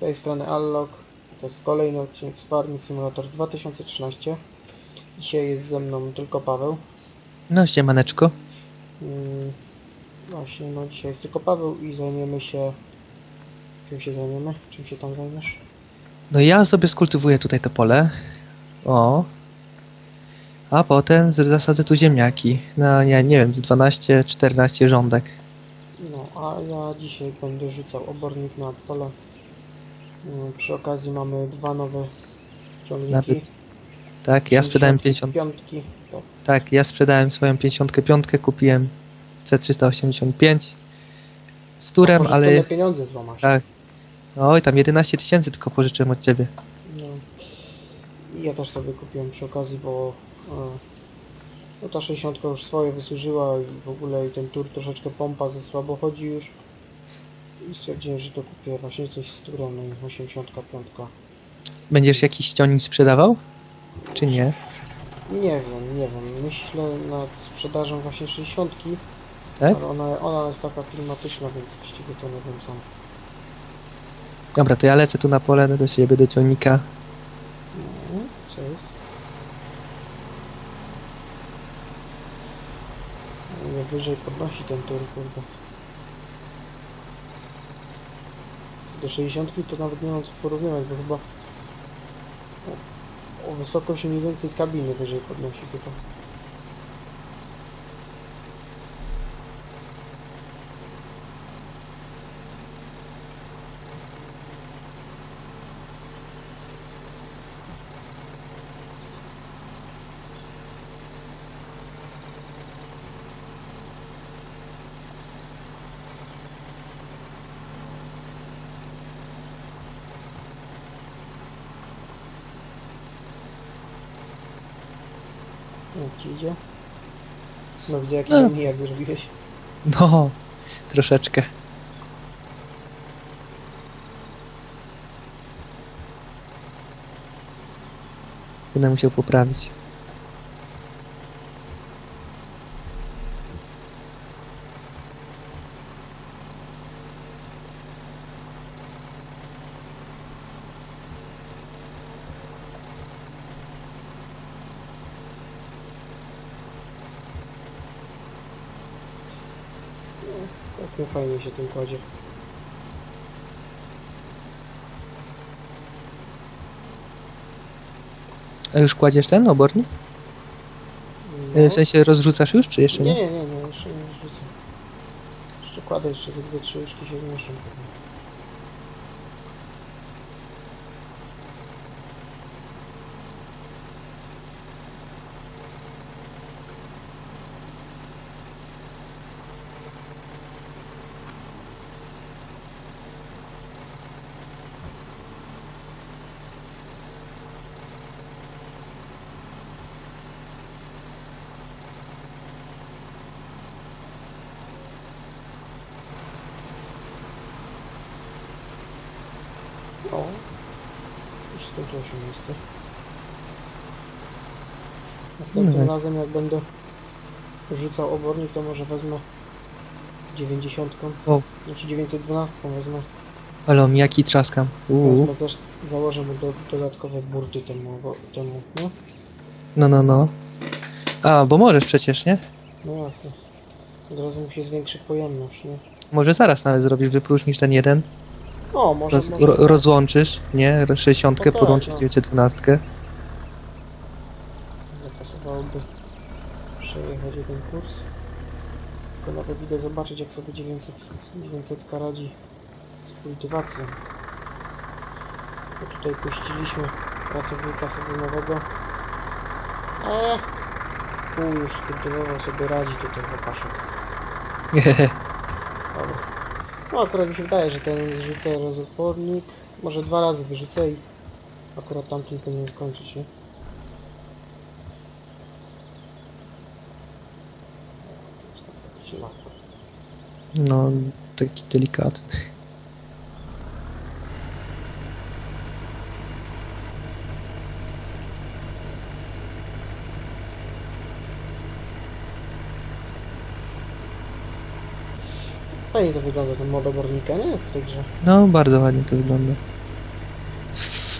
tej strony Allog. To jest kolejny odcinek z Farming Simulator 2013. Dzisiaj jest ze mną tylko Paweł. No, siemaneczko. Mm, Właśnie, no dzisiaj jest tylko Paweł i zajmiemy się... Czym się zajmiemy? Czym się tam zajmiesz? No ja sobie skultywuję tutaj to pole. O. A potem zasadzę tu ziemniaki. Na, nie, nie wiem, z 12-14 rządek. No, a ja dzisiaj będę rzucał obornik na pole. Mm, Przy okazji mamy dwa nowe ciągniki. Nawet- Tak, ja sprzedałem 50. Piątki. Tak. Tak, ja sprzedałem swoją 55, kupiłem C385 z turem, ale. pieniądze złamasz. Tak. Oj, tam 11 tysięcy tylko pożyczyłem od ciebie. No. Ja też sobie kupiłem przy okazji, bo e, no ta 60 już swoje wysłużyła i w ogóle i ten tur troszeczkę pompa ze słabo chodzi już. I stwierdziłem, że to kupię właśnie coś z turem, no i 85. Będziesz jakiś cionik sprzedawał? Czy nie? Nie wiem, nie wiem. Myślę nad sprzedażą właśnie 60, Tak? ale ona, ona jest taka klimatyczna, więc właściwie to nie wiem co. Dobra, to ja lecę tu na pole do siebie, do cionika. Mhm, Co jest? Nie wyżej podnosi ten tur, kurde. Co do 60 to nawet nie mam co porównywać, bo chyba o, o wysokość mniej więcej kabiny wyżej podnosi chyba. Jak ci idzie? No gdzie jak No. nie jak zrobiłeś? No, troszeczkę. Będę musiał poprawić. Całkiem fajnie się tym kładzie. A już kładziesz ten obornik? No. E, W sensie rozrzucasz już, czy jeszcze Nie, nie? nie, nie, jeszcze nie rzucę. Jeszcze kładę, jeszcze ze dwie, trzy łyżki się. pewnie. O, już skończyło się miejsce. Następnym Mhm. razem jak będę rzucał obornik, to może wezmę 90, O. znaczy 912 wezmę. Ale jaki trzaskam. Uuu. Wezmę też, założę mu do, dodatkowe burty temu, temu, no? No, no, no. A, bo możesz przecież, nie? No jasne. Od razu mu się zwiększy pojemność, nie? Może zaraz nawet zrobisz, wypróżnisz ten jeden, O, może, roz, może. ro, rozłączysz, nie? 60 No tak, podłączysz no. 912. przejechać jeden kurs. Tylko nawet idę zobaczyć jak sobie 900, 900 radzi z kultywacją. Bo tutaj puściliśmy pracownika sezonowego. Eee, pół już skultywował sobie radzi tutaj chłopaszek. Dobra. No akurat mi się wydaje, że ten zrzucę rozopornik. Może dwa razy wyrzucę i akurat tamten powinien skończyć, nie? No, taki delikatny. Fajnie to wygląda ten mod obornika, nie? W tej grze. No, bardzo ładnie to wygląda.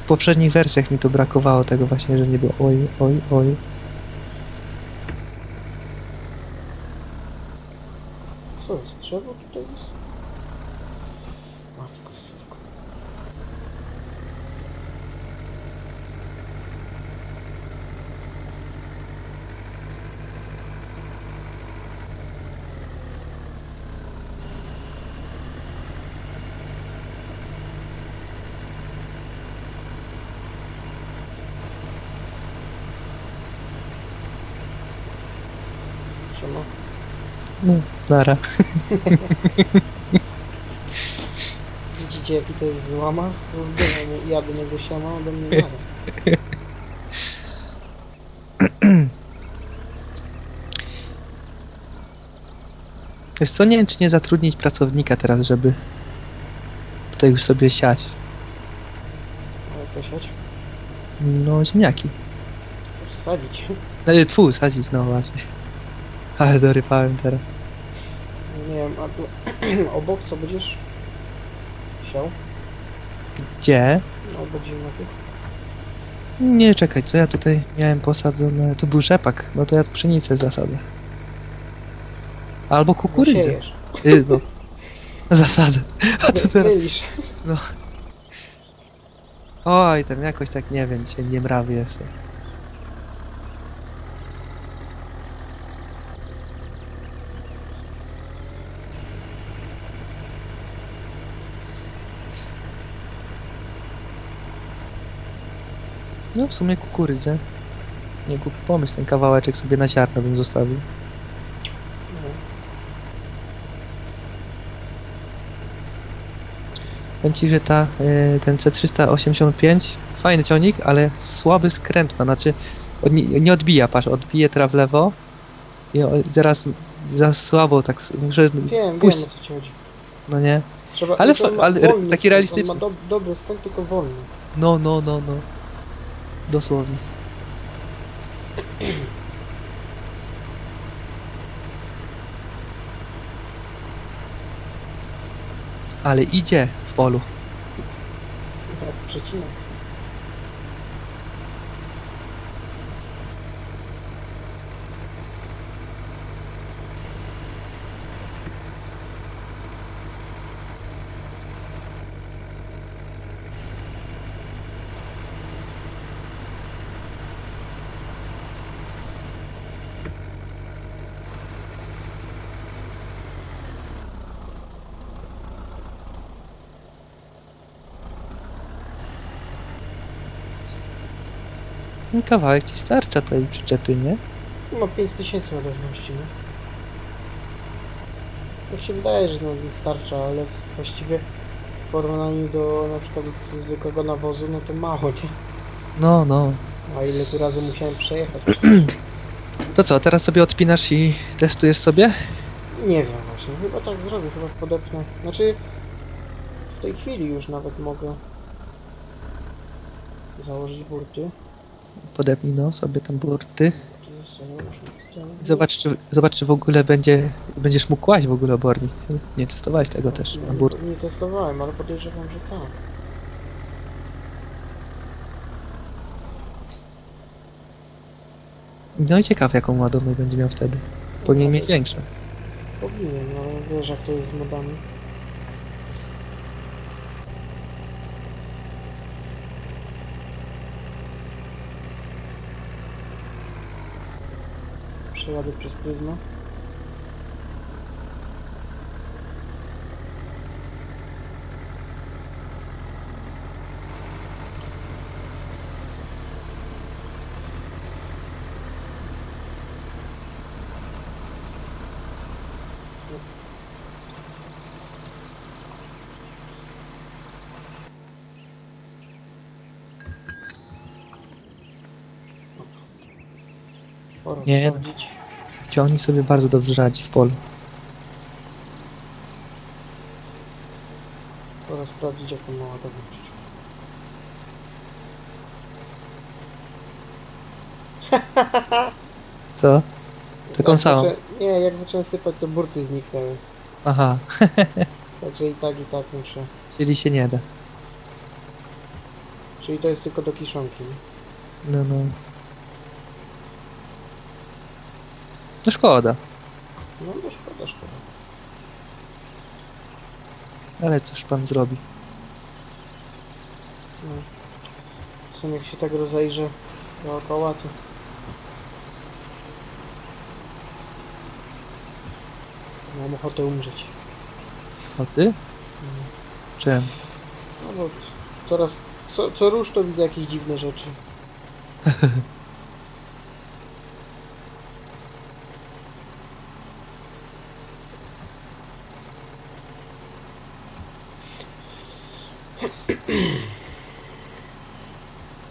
poprzednich wersjach mi to brakowało tego właśnie, że nie było oj, oj, oj. Co jest? Drzewo tutaj jest? Matko stówko. Siema. No, nara. Widzicie jaki to jest złamas? Kurde, ja, do niego siama, ode mnie nada. Wiesz co, nie wiem czy nie zatrudnić pracownika teraz, żeby tutaj już sobie siać. Ale co siać? No, ziemniaki. Sadzić. No, tfu, sadzić, no właśnie. Ale dorypałem teraz. Nie wiem, a tu obok co będziesz siał? Gdzie? No, obok ziemniaków. Nie, czekaj, co ja tutaj miałem posadzone? To był rzepak, no to ja pszenicę zasadzę. Albo kukurydzę. Y, no. Zasadzę. A to teraz... Mylisz. Oj, tam jakoś tak nie wiem, dzisiaj nie mrawy jestem. No w sumie kukurydzę. Nie głupi pomysł, ten kawałeczek sobie na ziarno bym zostawił. Powiem ci, że ta, y, ten C385 fajny ciągnik, ale słaby skręt ma, znaczy od, nie, nie odbija, patrz, odbije teraz w lewo i o, zaraz za słabo tak, s- muszę Wiem, wiem o co ci chodzi. no nie? Trzeba, Ale on ma ale wolny taki realistyczny. On ma do, dobry skąd tylko wolny. No, no, no, no. Dosłownie. Ale idzie w polu. Przecinek. No kawałek ci starcza tej przyczepy, nie? Ma 5000 ładowności, no. Tak się wydaje, że no starcza, ale właściwie w porównaniu do na przykład zwykłego nawozu, no to mało, nie? No, no. A ile tu razy musiałem przejechać? To co, teraz sobie odpinasz i testujesz sobie? Nie wiem właśnie, chyba tak zrobię, chyba podepnę. Znaczy, w tej chwili już nawet mogę założyć burty. Podepnij no sobie tam burty. Zobacz czy, zobacz, czy w ogóle będzie, będziesz mógł kłaść w ogóle obornik. Nie testowałeś tego też na Nie, burty. nie testowałem, ale podejrzewam, że tak. No i ciekaw jaką ładowność będzie miał wtedy. Powinien mieć większą. Powinien, no ale wiesz jak to jest z modami. Przejadę przez pryzmę. Pora Nie. sprawdzić. Ciągnik sobie bardzo dobrze radzi w polu. Pora sprawdzić jaką ma ładowność. Co? Taką Jak samą. zaczę- Nie, jak zacząłem sypać to burty zniknęły. Aha, Także i tak i tak muszę. czyli się nie da. Czyli to jest tylko do kiszonki. No, no. No szkoda, No no szkoda, szkoda. ale cóż pan zrobi. No. W sumie jak się tak rozejrzę dookoła, to... Mam ochotę umrzeć. Co ty? Czym? No bo coraz... Co, co rusz to widzę jakieś dziwne rzeczy.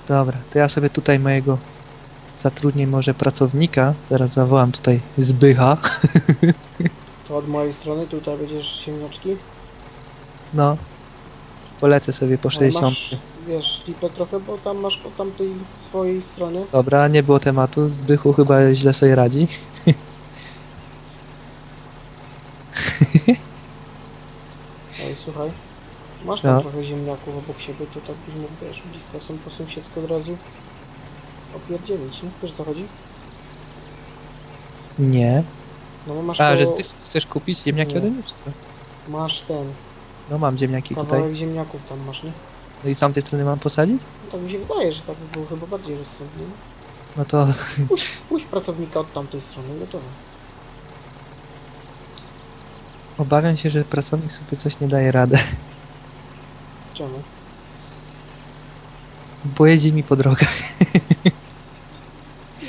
Dobra, to ja sobie tutaj mojego zatrudnię może pracownika. Zaraz zawołam tutaj Zbycha. To od mojej strony tutaj będziesz ziemniaczki. No. Polecę sobie po Ale 60. Masz, wiesz, lipę trochę, bo tam masz po tamtej swojej stronie. Dobra, nie było tematu. Zbychu chyba źle sobie radzi. Masz tam No. trochę ziemniaków obok siebie, to tak byś mógł, wiesz, blisko są po sąsiedzku od razu opierdzielić, nie? Wiesz co chodzi? Nie. No bo masz A, że ty chcesz kupić ziemniaki Nie. ode mnie, czy co? Masz ten, No mam ziemniaki kawałek tutaj. ziemniaków tam masz, nie? No i z tamtej strony mam posadzić? No tak mi się wydaje, że tak by było chyba bardziej rozsądnie. nie? No to Puść, puść pracownika od tamtej strony, gotowe. obawiam się, że pracownik sobie coś nie daje radę. Czemu? Bo jedzie mi po drogach.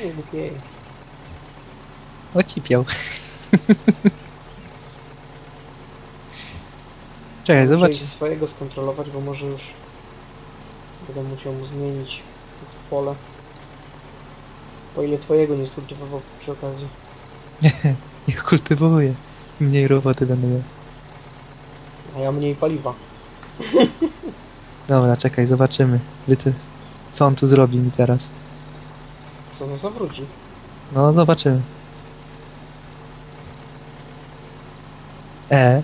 Nie głupieje. Ocipiał. Czekaj, Muszę zobacz. iść swojego skontrolować, bo może już będę musiał mu zmienić pole. O ile twojego nie skultywował przy okazji. Niech kultywuje. Mniej roboty będę miał. A ja mniej paliwa. Dobra, czekaj, zobaczymy. Co on tu zrobi mi teraz? Co no zawróci? No, zobaczymy. E,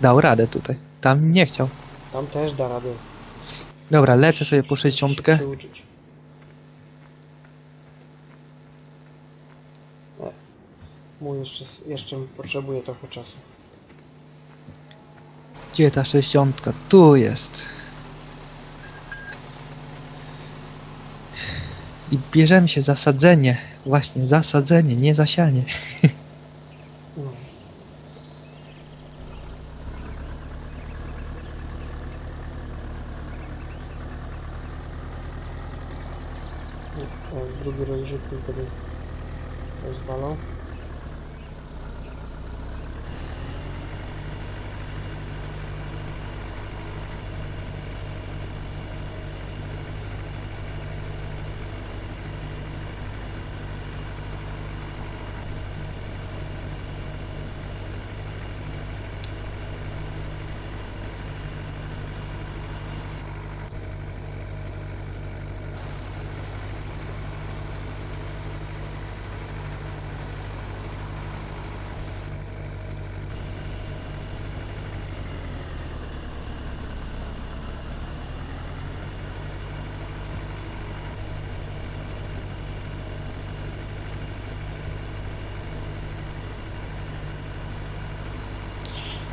dał radę tutaj. Tam nie chciał. Tam też da radę. Dobra, lecę sobie po Musi się 60. przyuczyć. E, Mu jeszcze, jeszcze potrzebuje trochę czasu. Gdzie ta 60? Tu jest. I bierzemy się zasadzenie. Właśnie, zasadzenie, nie zasianie. No. Nie, to jest drugi rozrzutnik, który rozwalał.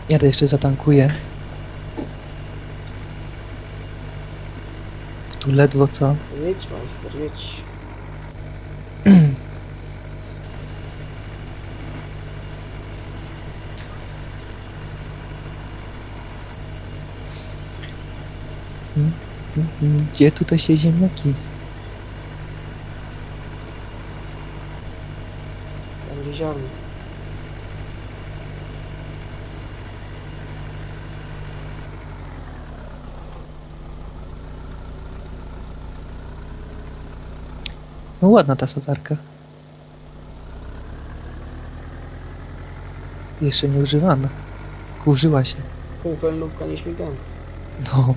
Jadę jeszcze zatankuję. Tu ledwo co. Jedź, majster, jedź. Gdzie tutaj się ziemniaki? Tam gdzie ziarno. No ładna ta sadzarka. Jeszcze nie używana. Kurzyła się. Funfelnówka nieśmigana. No.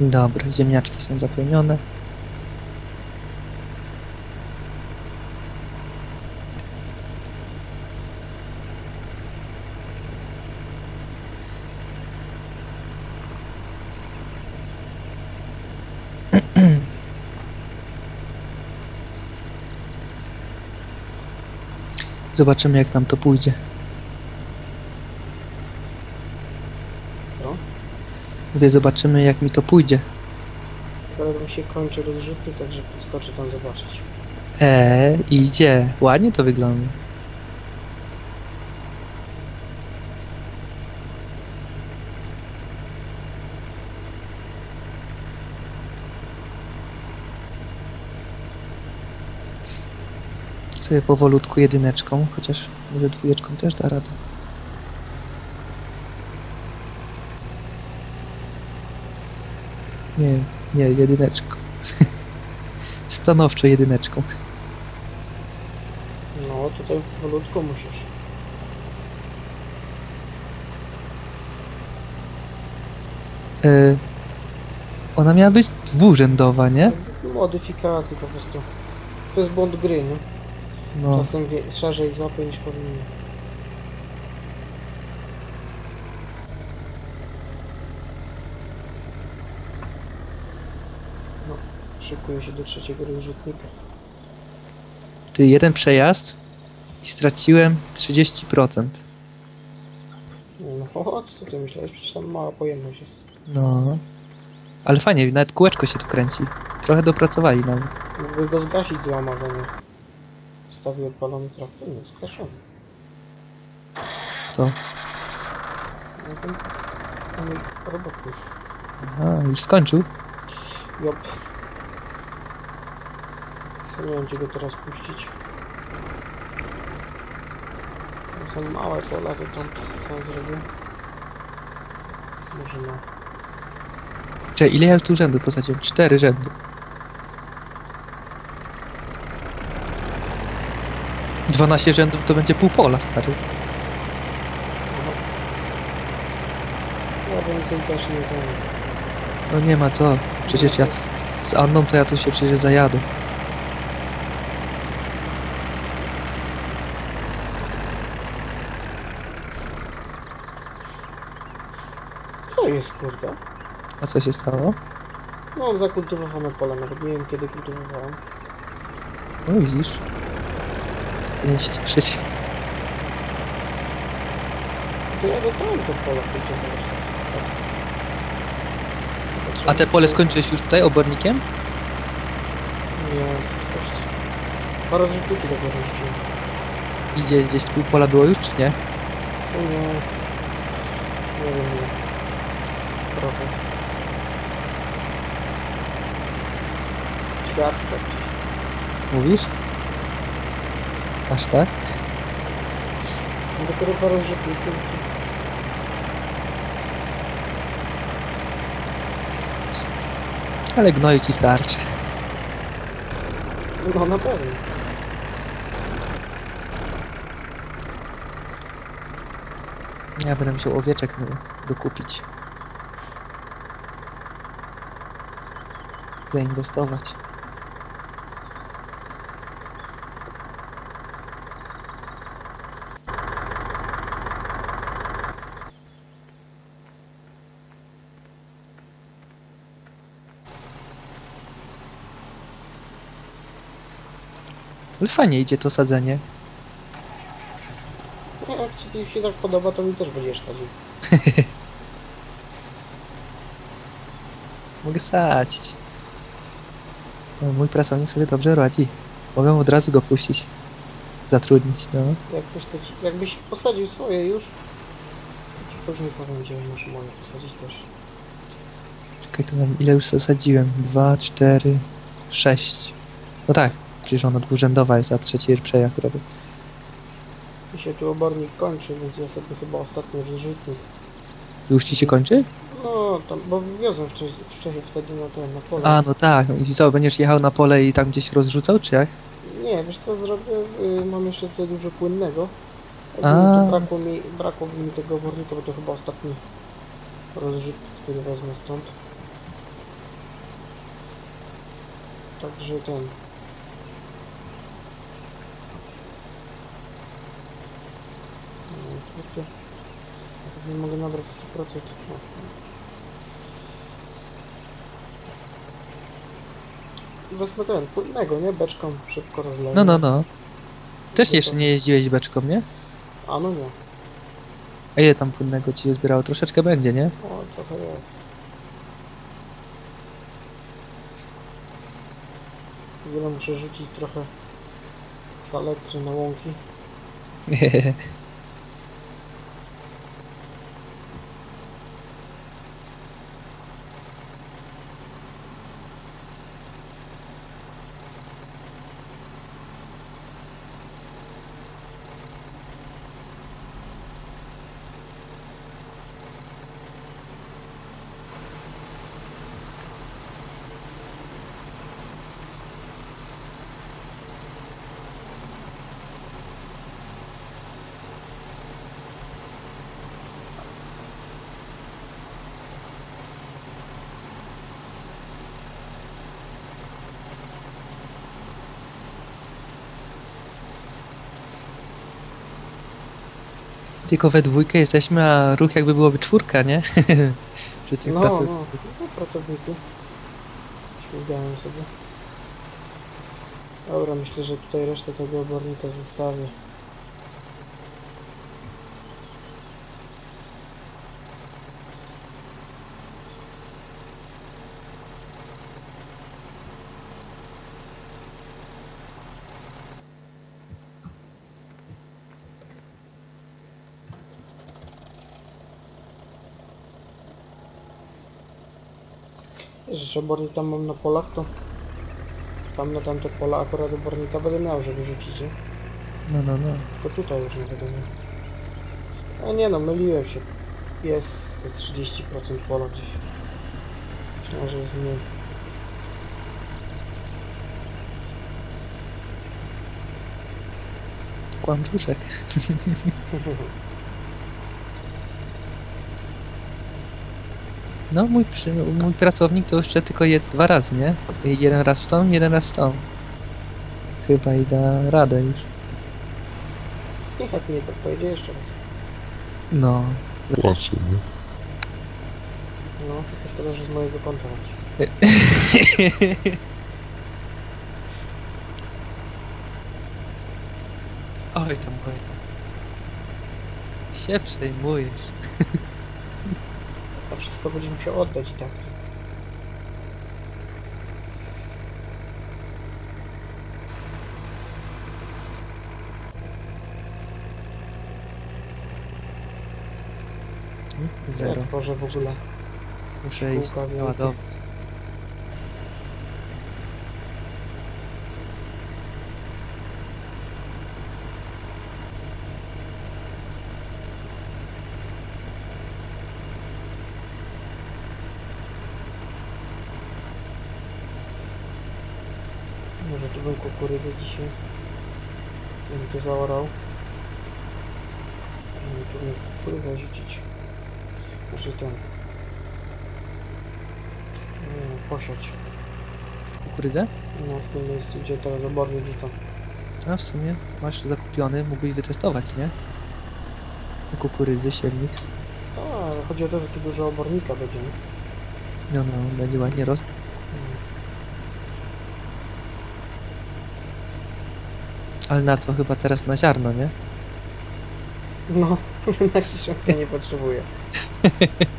Dobra, ziemniaczki są zapełnione. Zobaczymy jak nam to pójdzie. Co? Mówię, zobaczymy jak mi to pójdzie. Teraz mi się kończy rozrzutnik, także podskoczę tam zobaczyć. Eee, idzie. Ładnie to wygląda. Sobie powolutku jedyneczką, chociaż może dwójeczką też da radę. Nie, nie, jedyneczką. Stanowczo jedyneczką. No, tutaj powolutku musisz. E, ona miała być dwurzędowa, nie? Modyfikacji po prostu. To jest błąd gry, nie? No. Czasem wie, szerzej złapie niż powinien. No, szykuję się do trzeciego rozrzutnika. Ty jeden przejazd i straciłem 30%. No, o, co ty myślałeś? Przecież tam mała pojemność jest. No. Ale fajnie, nawet kółeczko się tu kręci. Trochę dopracowali nawet. Mógłby go zgasić z łamawenia. Stawił odpalony traktor, no zgaszony. To. No ten... ten robotnik. Aha, już skończył. Jop. Nie wiem, gdzie go teraz puścić. To są małe pola, to tam to sam zrobił. Może na... Czekaj, ile ja już tu rzędu posadziłem? Cztery rzędy. Dwanaście rzędów to będzie pół pola, stary. Ja więcej też nie. No nie ma co. Przecież ja z, z Anną to ja tu się przecież zajadę. Co jest, kurde? A co się stało? No, mam zakultywowane pole, nawet nie wiem kiedy kultywowałem. No widzisz. Powinien się cieszyć. To ja dodałem to pole kultywować. tak. A te pole skończyłeś już tutaj obornikiem? Nie, coś... Dwa rozrzutniki dopiero rzuciłem. Idzie gdzieś z pół pola było już, czy nie? O nie. Nie wiem, nie. Procent. Świat tak. Mówisz? Aż tak? Dopiero dwa rozrzutniki. Ale gnoju ci starczy. No na pewno. Ja będę musiał owieczek dokupić. Zainwestować. Ale fajnie idzie to sadzenie. No, jak ci się tak podoba, to mi też będziesz sadził. Mogę sadzić. No, mój pracownik sobie dobrze radzi. Mogę od razu go puścić. Zatrudnić, no. Jak coś to ci, jakbyś posadził swoje już, to ci później powiem, gdzie masz moje posadzić też. Czekaj, to mam ile już zasadziłem? Dwa, cztery, sześć. No tak, przecież ona dwurzędowa jest, a trzeci przejazd robię. Mi się tu obornik kończy, więc ja sobie chyba ostatni rozrzutnik. Już ci się kończy? No, tam, bo wywiozłem wcześniej, wcześniej wtedy na ten, na pole. A, no tak. I co, będziesz jechał na pole i tam gdzieś rozrzucał, czy jak? Nie, wiesz co zrobię? Y, mam jeszcze tutaj dużo płynnego. A. Tu brakło mi, brakłoby mi tego obornika, bo to chyba ostatni rozrzut, który wezmę stąd. Także ten. No, kurde. Ja pewnie mogę nabrać 100%. No. Wezmę ten, płynnego, nie? Beczką szybko rozleję. No, no, no. Też jeszcze nie jeździłeś beczką, nie? A no nie. A ile tam płynnego ci się zbierało? Troszeczkę będzie, nie? O, trochę jest. W ogóle muszę rzucić trochę saletry na łąki. Tylko we dwójkę jesteśmy, a ruch jakby byłoby czwórka, nie? Wszyscy No, pracują. no, no, pracownicy. Śmigają sobie. Dobra, myślę, że tutaj resztę tego obornika zostawię. Że obornik tam mam na polach, to tam na tamte pola akurat obornika będę miał, żeby rzucić, nie? No, no, no. Tylko tutaj już nie będę miał. A nie no, myliłem się. Jest to 30% pola gdzieś. Myślałem, że jest mniej. Kłamczuszek. No, mój, przy, mój pracownik to jeszcze tylko jed, dwa razy, nie? Jeden raz w tą, jeden raz w tą. Chyba i da radę już. Niech jak nie, to pojedzie jeszcze raz. No. Płacę, nie? No, tylko szkoda, że z mojego konta leci. Oj tam, oj tam. Się przejmujesz. Wszystko będzie musiał oddać i tak. Ja Zero. tworzę w ogóle. Muszę iść ładować. Bym kukurydzę dzisiaj. Bym to zaorał. Tu bym kukurydzę rzucić. I ten. Nie, posiać. Kukurydzę? No w tym miejscu, gdzie teraz obornik rzucam. A w sumie masz zakupiony, mógłbyś wytestować, nie? Kukurydzy, siewnik. A, ale chodzi o to, że tu dużo obornika będzie, nie? No, no, będzie ładnie rost. Ale na co? Chyba teraz na ziarno, nie? No, na kiszonkę nie potrzebuję.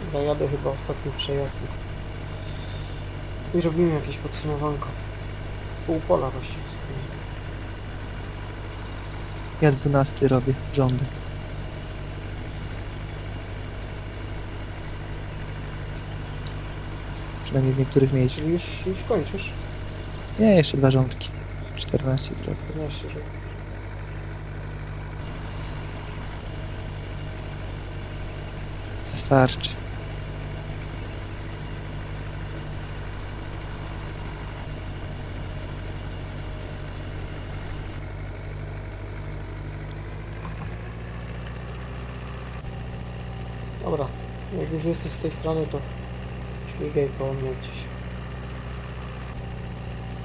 Dobra, jadę chyba ostatni przejazd. I robimy jakieś podsumowanko. Pół pola właściwie. Ja 12 robię rządy. Przynajmniej w niektórych miejscach. Czyli już, już kończysz? Nie, jeszcze dwa rządki. 14 zrobię. 15 że Wystarczy. Dobra, jak już jesteś z tej strony, to Śmigaj koło mnie gdzieś.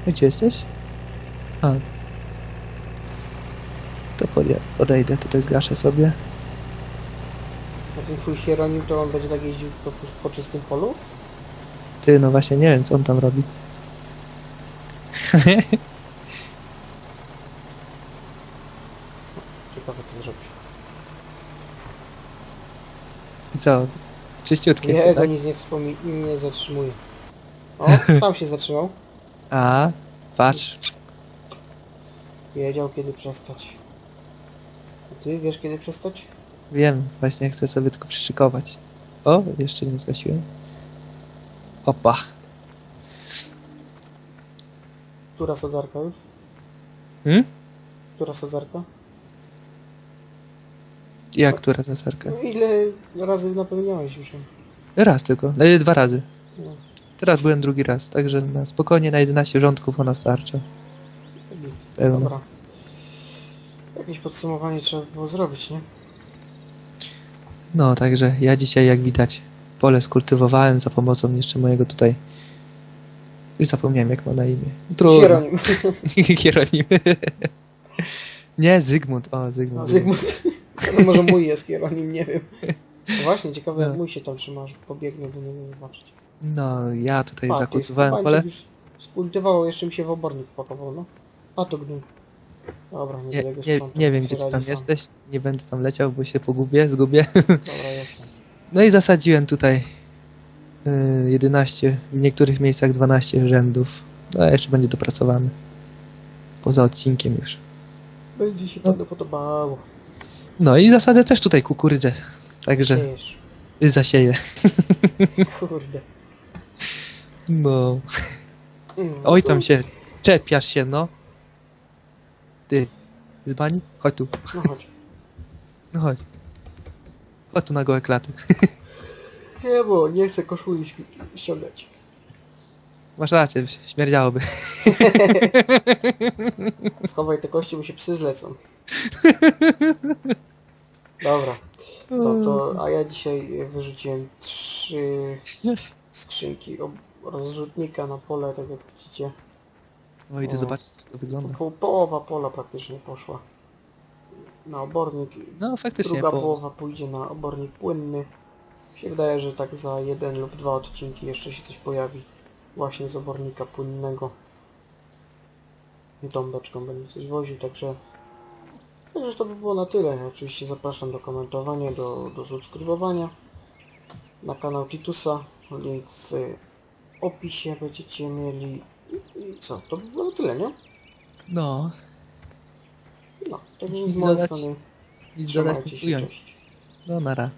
Gdzie jesteś? A. To podje- podejdę, tutaj zgaszę sobie. A ten twój Hieronim to on będzie tak jeździł po, po czystym polu? Ty, no właśnie nie wiem, co on tam robi. Ciekawe co zrobi. co? Czyściutkie, Nie, go tak? nic nie wspomni, nie zatrzymuje. O, sam się zatrzymał. A, patrz. Wiedział kiedy przestać. A ty wiesz kiedy przestać? Wiem, właśnie chcę sobie tylko przyszykować. O, jeszcze nie zgasiłem. Opa. Która sadzarka już? Hmm? Która sadzarka? Jak która zaserka? No ile razy napełniałeś już ją? Raz tylko, e, dwa razy. No, Teraz byłem drugi raz, także na spokojnie na 11 rządków ona starcza. to git. Pełno. Dobra. Jakieś podsumowanie trzeba było zrobić, nie? No, także ja dzisiaj, jak widać, pole skultywowałem za pomocą jeszcze mojego tutaj. Już zapomniałem, jak ma na imię. Trudno. Hieronim. Hieronim. Nie, Zygmunt. O, Zygmunt. A Zygmunt. No może mój jest Hieronim, nie wiem. No właśnie, ciekawe jak No. mój się tam trzyma, pobiegnę, bo nie wiem zobaczyć. No, ja tutaj A, ty skubańczyk pole. już skultywował, jeszcze mi się w obornik wpakował, no. A to gnój. Dobra, nie, Nie, będę go nie, sprzątał, nie wiem, gdzie ty tam jesteś. Nie będę tam leciał, bo się pogubię, zgubię. Dobra, jestem. No i zasadziłem tutaj y, 11, w niektórych miejscach 12 rzędów. No, a jeszcze będzie dopracowany. Poza odcinkiem już. Będzie się No. panu podobało. No i zasadzę też tutaj kukurydzę. Także Siejesz. zasieję. Kurde. No. Mm, Oj, tam się czepiasz się, no. Ty, z bani? Chodź tu. No chodź. No chodź. Chodź tu na gołe klaty. Nie, bo nie chcę koszuli śmi- ściągać. Masz rację, śmierdziałoby. Schowaj te kości, bo się psy zlecą. Dobra. No to, a ja dzisiaj wyrzuciłem trzy skrzynki rozrzutnika na pole, tak jak widzicie. O, idę O. zobaczyć, jak to wygląda. Po, połowa pola praktycznie poszła na obornik. No, faktycznie. Druga Po... połowa pójdzie na obornik płynny. Mi się wydaje, że tak za jeden lub dwa odcinki jeszcze się coś pojawi właśnie z obornika płynnego. Tą beczką będę coś woził, także Także to by było na tyle. Oczywiście zapraszam do komentowania, do, do subskrybowania na kanał Titusa. Link w opisie będziecie mieli. I, i co? To by było na tyle, nie? No, No, także Nic z mojej strony trzymajcie nic się, cześć. No, nara.